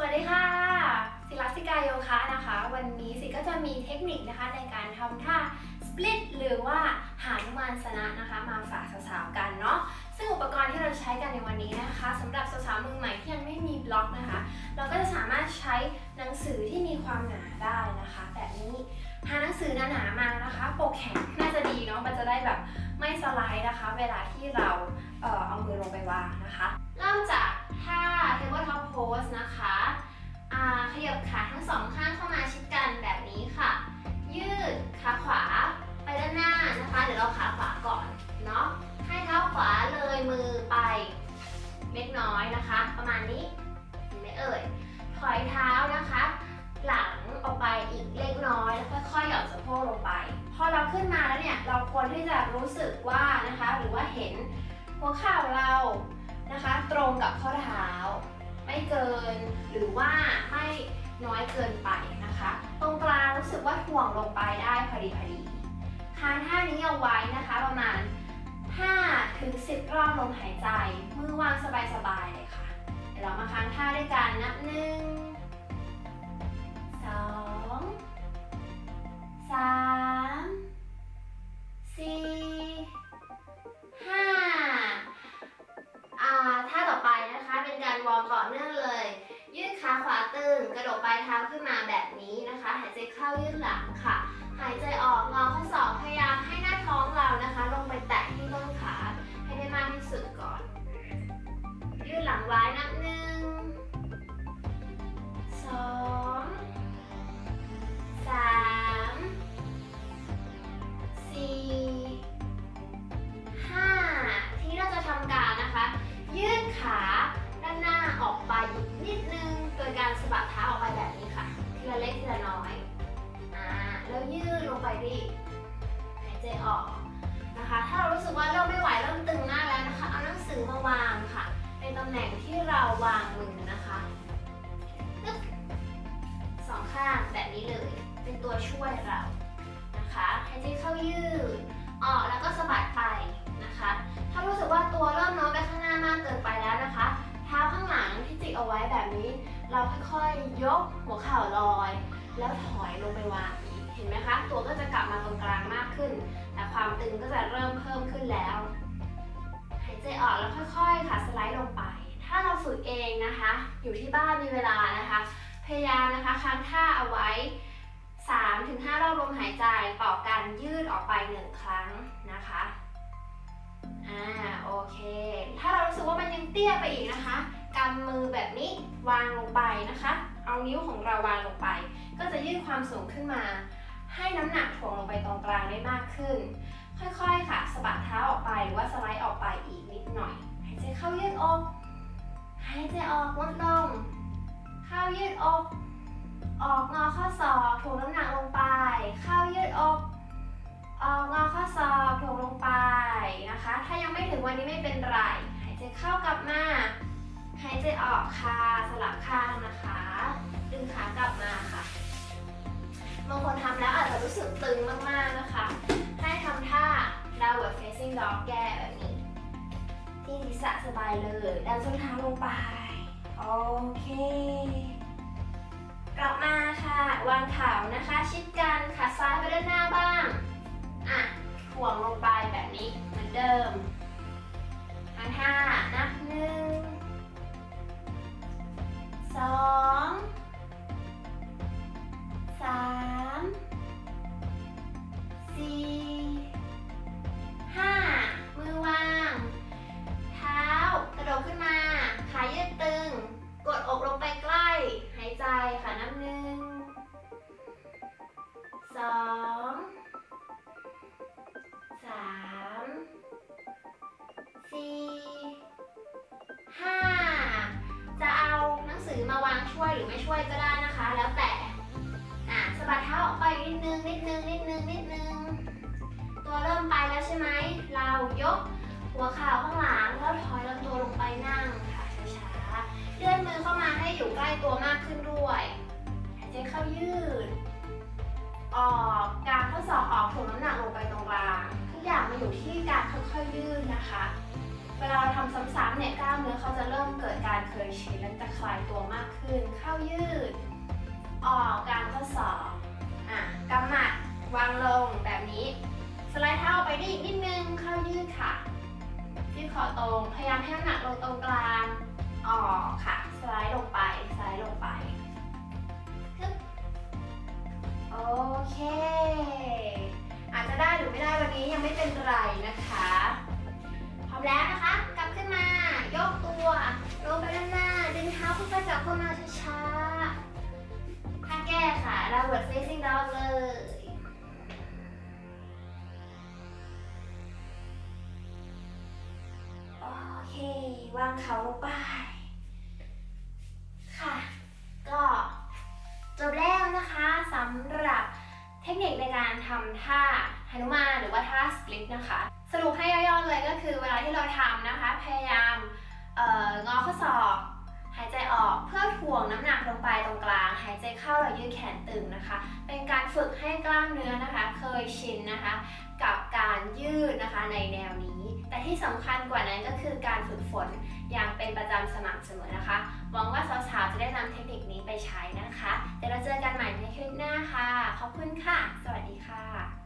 วัสดีค่ะ ศิลปสิกายโยคะนะคะ วันนี้สิก็จะมีเทคนิคนะคะในการทำท่าสปลิตหรือว่าหานุมานสนะนะคะมาฝากสาวๆกันเนาะซึ่งอุปกรณ์ที่เราใช้กันในวันนี้นะคะสำหรับสาวๆมือใหม่ที่ยังไม่มีบล็อกนะคะ เราก็จะสามารถใช้หนังสือที่มีความหนาได้นะคะ แบบนี้หาหนังสือหนาๆมานะคะ ปกแข็งน่าจะดีเนาะมันจะได้แบบไม่สไลด์นะคะ เวลาที่เราเอ่อเอามือ ถอยเท้านะคะ หลังออกไปอีกเล็กน้อยแล้วค่อยๆหย่อนสะโพกลงไป พอเราขึ้นมาแล้วเนี่ยเราควรที่จะรู้สึกว่านะคะ หรือว่าเห็นหัวเข่าเรานะคะ ตรงกับข้อเท้า ไม่เกินหรือว่าไม่น้อยเกินไปนะคะ ตรงกลางรู้สึกว่าถ่วงลงไปได้พอดีพอดีค้างท่านี้เอาไว้นะคะประมาณ5ถึง10 รอบลมหายใจ มือวางสบายๆเลยค่ะ ดี๋ยวเรามาค้างท่าด้วยกันนับหนึ่งสองสามสี่ห้าอ่าท่าต่อไปนะคะเป็นการวอร์มต่อเนื่องเลย ยืดขาขวาตึงกระโดดปลายเท้าขึ้นมาแบบนี้นะคะ หายใจเข้ายืดหลังค่ะ หายใจออกงอข้อศอกพยายามให้หน้าท้องเรานะคะ ลงไปแตะที่ต้นขาให้ได้มากที่สุดก่อน ยืดหลังไว้นับ งไปดิหายใจออกนะคะ ถ้าเรารู้สึกว่าเริ่มไม่ไหวเริ่มตึงมาแล้วนะคะ เอาหนังสือมาวางค่ะ ในตำแหน่งที่เราวางมือนะคะปึ๊บสองข้างแบบนี้เลย เป็นตัวช่วยเรานะคะหายใจเข้ายืดออกแล้วก็สะบัดไปนะคะ ถ้ารู้สึกว่าตัวเริ่มโน้มไปข้างหน้ามากเกินไปแล้วนะคะ เท้าข้างหลังที่จิกเอาไว้แบบนี้ เราค่อยๆยกหัวเข่าลอย แล้วถอยลงไปวางอีก เห็นไหมคะ ตัวก็จะกลับมาตรงกลางมากขึ้น แต่ความตึงก็จะเริ่มเพิ่มขึ้นแล้ว หายใจออกแล้วค่อยๆ ค่ะสไลด์ลงไป ถ้าเราฝึกเองนะคะ อยู่ที่บ้านมีเวลานะคะ พยายามนะคะค้างท่าเอาไว้ 3-5 รอบลมหายใจต่อการยืดออกไป 1 ครั้งนะคะอ่าโอเค ถ้าเรารู้สึกว่ามันยังเตี้ยไปอีกนะคะกำมือแบบนี้วางลงไปนะคะ เอานิ้วของเราวางลงไป ก็จะยืดความสูงขึ้นมา ให้น้ำหนักถ่วงลงไปตรงกลางได้มากขึ้น ค่อยๆค่ะสะบัดเท้าออกไปหรือว่าสไลด์ออกไปอีกนิดหน่อยหายใจเข้ายืดอกหายใจออกลดลง เข้ายืดอกออกงอข้อศอกถ่วงน้ำหนักลงไป เข้ายืดอกออกงอข้อศอกถ่วงลงไปนะคะ ถ้ายังไม่ถึงวันนี้ไม่เป็นไร หายใจเข้ากลับมาหายใจออกค่ะสลับข้างนะคะ ดึงขากลับมาค่ะบางคนทำแล้ว รู้สึกตึงมากๆนะคะ ให้ทำท่า downward facing dog แก้แบบนี้ ที่ศีรษะสบายเลยดันส้นเท้าลงไป โอเค กลับมาค่ะ วางเข่านะคะ ชิดกันขาซ้ายไปด้านหน้าบ้าง อะถ่วงลงไปแบบนี้เหมือนเดิมทางท่านับ ช่วยหรือไม่ช่วยก็ได้นะคะ แล้วแต่อะสะบัดเท้าออกไปนิดนึงนิดนึงนิดนึงนิดนึงตัวเริ่มไปแล้วใช่ไหมเรายกหัวเข่าข้างหลังแล้วถอยลำตัวลงไปนั่งค่ะช้าๆเลื่อนมือเข้ามาให้อยู่ใกล้ตัวมากขึ้นด้วยหายใจเข้ายืด ออกกางข้อศอกออกถ่วงน้ำหนักลงไปตรงกลางทุกอย่างมาอยู่ที่การค่อยๆยืดนะคะ เวลาเราทำซ้ำๆเนี่ยกล้ามเนื้อเขาจะเริ่มเกิดการเคยชินและจะคลายตัวมากขึ้น เข้ายืด ออกกลางข้อศอกอะกำหมัดวางลงแบบนี้ สไลด์เท้าออกไปได้อีกนิดนึงเข้ายืดค่ะยืดคอตรงพยายามให้น้ำหนักลงตรงกลางออกค่ะ สไลด์ลงไปสไลด์ลงไปฮึบโอเค อาจจะได้หรือไม่ได้วันนี้ยังไม่เป็นไรนะคะ วางเขาลงไป ค่ะ ก็จบแล้วนะคะสำหรับเทคนิคในการทำท่าหนุมานหรือว่าท่าสปลิตนะคะ สรุปให้ย่อๆเลยก็คือเวลาที่เราทำนะคะ พยายามเอองอข้อศอกหายใจออกเพื่อถ่วงน้ำหนักลงไปตรงกลาง หายใจเข้าเรายืดแขนตึงนะคะ เป็นการฝึกให้กล้ามเนื้อนะคะ เคยชินนะคะ กับการยืดนะคะในแนวนี้ แต่ที่สำคัญกว่านั้นก็คือการฝึกฝนอย่างเป็นประจำสม่ำเสมอนะคะ หวังว่าสาวๆ จะได้นำเทคนิคนี้ไปใช้นะคะ เดี๋ยวเราเจอกันใหม่ในคลิปหน้าค่ะ ขอบคุณค่ะ สวัสดีค่ะ